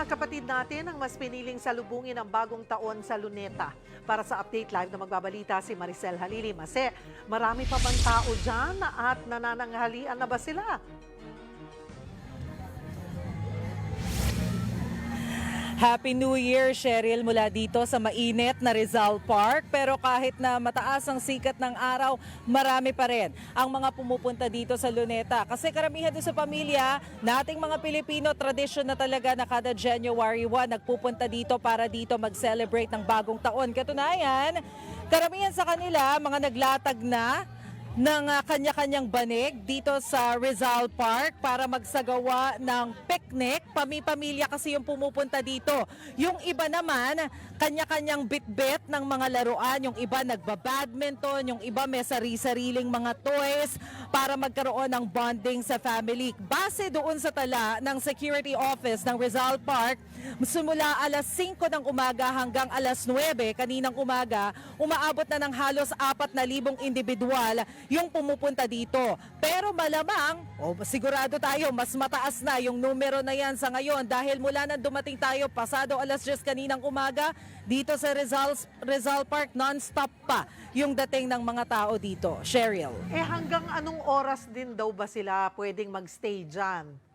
mga kapatid natin ang mas piniling salubungin ang bagong taon sa Luneta. Para sa Update Live na magbabalita si Maricel Halili Mase, marami pa bang tao dyan at nanananghalian na ba sila? Happy New Year, Cheryl, mula dito sa mainit na Rizal Park. Pero kahit na mataas ang sikat ng araw, marami pa rin ang mga pumupunta dito sa Luneta. Kasi karamihan doon sa pamilya, nating mga Pilipino, tradisyon na talaga na kada January 1, nagpupunta dito para dito mag-celebrate ng bagong taon. Katunayan, karamihan sa kanila, mga naglatag na ng ah, kanya-kanyang banig dito sa Rizal Park para magsagawa ng picnic. Pami-pamilya kasi yung pumupunta dito. Yung iba naman, kanya-kanyang bit-bit ng mga laruan. Yung iba nagbabadminton, yung iba may sari-sariling mga toys para magkaroon ng bonding sa family. Base doon sa tala ng security office ng Rizal Park, simula alas 5 ng umaga hanggang alas 9 kaninang umaga, umaabot na ng halos 4,000 individual yung pumupunta dito. Pero malamang, o sigurado tayo, mas mataas na yung numero na yan sa ngayon dahil mula nang dumating tayo pasado alas 10 kaninang umaga, dito sa Rizal, Rizal Park, non-stop pa yung dating ng mga tao dito. Cheryl. Eh hanggang anong oras din daw ba sila pwedeng magstay dyan?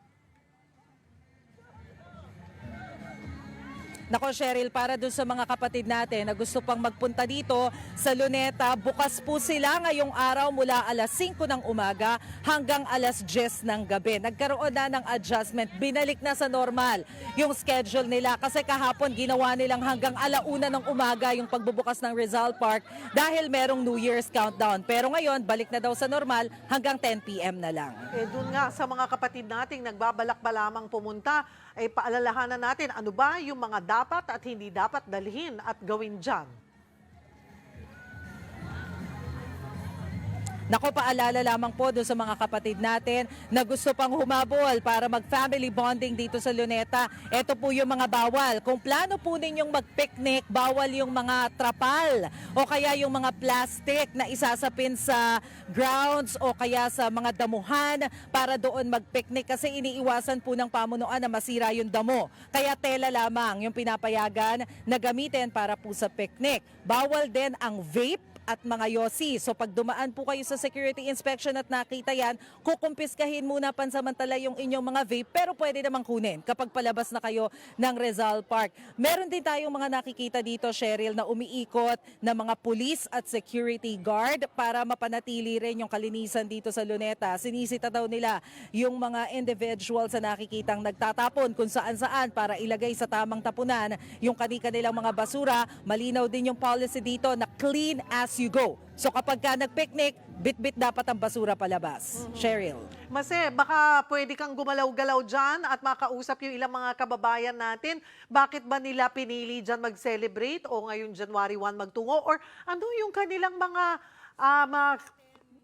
Nako Cheryl, para dun sa mga kapatid natin na gusto pang magpunta dito sa Luneta, bukas po sila ngayong araw mula alas 5 ng umaga hanggang alas 10 ng gabi. Nagkaroon na ng adjustment, binalik na sa normal yung schedule nila kasi kahapon ginawa nilang hanggang alauna ng umaga yung pagbubukas ng Rizal Park dahil merong New Year's countdown. Pero ngayon, balik na daw sa normal hanggang 10 p.m. na lang. Eh dun nga sa mga kapatid nating nagbabalak pa lamang pumunta, ay paalalahanan natin ano ba yung mga dapat at hindi dapat dalhin at gawin dyan. Nako, paalala lamang po doon sa mga kapatid natin na gusto pang humabol para mag-family bonding dito sa Luneta. Ito po yung mga bawal. Kung plano po ninyong mag-picnic, bawal yung mga trapal o kaya yung mga plastic na isasapin sa grounds o kaya sa mga damuhan para doon mag-picnic kasi iniiwasan po ng pamunuan na masira yung damo. Kaya tela lamang yung pinapayagan na gamitin para po sa picnic. Bawal din ang vape at mga yosi. So pag dumaan po kayo sa security inspection at nakita yan, kukumpiskahin muna pansamantala yung inyong mga vape pero pwede namang kunin kapag palabas na kayo ng Rizal Park. Meron din tayong mga nakikita dito, Cheryl, na umiikot na mga police at security guard para mapanatili rin yung kalinisan dito sa Luneta. Sinisita daw nila yung mga individuals na nakikitang nagtatapon kung saan-saan para ilagay sa tamang tapunan yung kani-kanilang mga basura. Malinaw din yung policy dito na clean as you go. So kapag ka nag-picnic, bit-bit dapat ang basura palabas. Cheryl. Mase, baka pwede kang gumalaw-galaw dyan at makausap yung ilang mga kababayan natin. Bakit ba nila pinili dyan mag-celebrate o ngayon January 1 magtungo? Or ano yung kanilang mga, ah, mga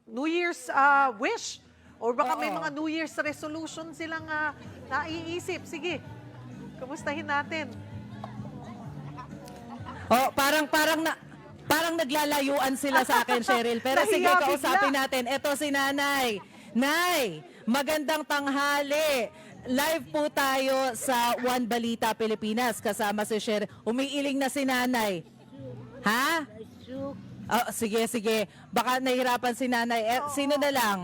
New Year's ah, wish? Or baka may Oo. mga New Year's resolution silang ah, naiisip. Sige, kumustahin natin. Oh, parang parang na parang naglalayuan sila sa akin, Cheryl. Pero sige, Nahiya kausapin bigla. natin. Ito si Nanay. Nay, magandang tanghali. Live po tayo sa One Balita Pilipinas kasama si Cheryl. Umiiling na si Nanay. Ha? Oh, sige, sige. Baka nahirapan si Nanay. Eh, sino na lang?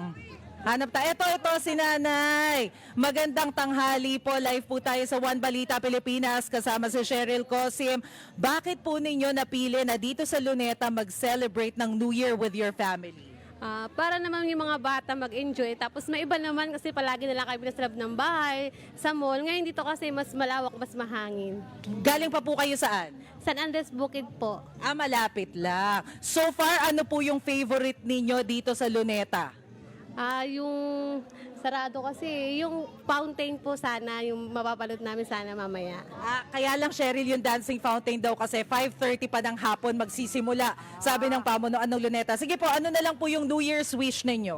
Hanap tayo. Ito, ito, si Nanay. Magandang tanghali po. Live po tayo sa One Balita Pilipinas kasama si Cheryl Cosim. Bakit po ninyo napili na dito sa Luneta mag-celebrate ng New Year with your family? Ah, para naman yung mga bata mag-enjoy. Tapos may iba naman kasi palagi nila kayo sa loob ng bahay, sa mall. Ngayon dito kasi mas malawak, mas mahangin. Galing pa po kayo saan? San Andres Bukid po. Ah, malapit lang. So far, ano po yung favorite ninyo dito sa Luneta? Ah, yung sarado kasi, yung fountain po sana, yung mapapanood namin sana mamaya. Ah, kaya lang Cheryl yung dancing fountain daw kasi 5.30 pa ng hapon magsisimula, sabi ng pamunuan ng Luneta. Sige po, ano na lang po yung New Year's wish ninyo?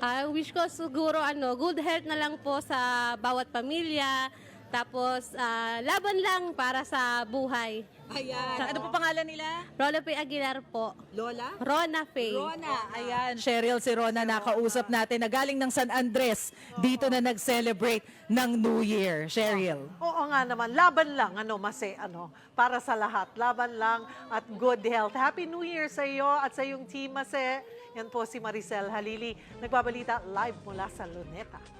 Ah, wish ko siguro ano, good health na lang po sa bawat pamilya. Tapos, ah, laban lang para sa buhay. Ayan. Ano po pangalan nila? Rola Faye Aguilar po. Lola? Rona Faye. Rona, ayan. Cheryl, si Rona nakausap natin na galing ng San Andres. Dito na nag-celebrate ng New Year. Cheryl. Oo nga naman, laban lang, ano, mase, ano, para sa lahat. Laban lang at good health. Happy New Year sa iyo at sa iyong team, mase. Yan po si Maricel Halili, nagbabalita live mula sa Luneta.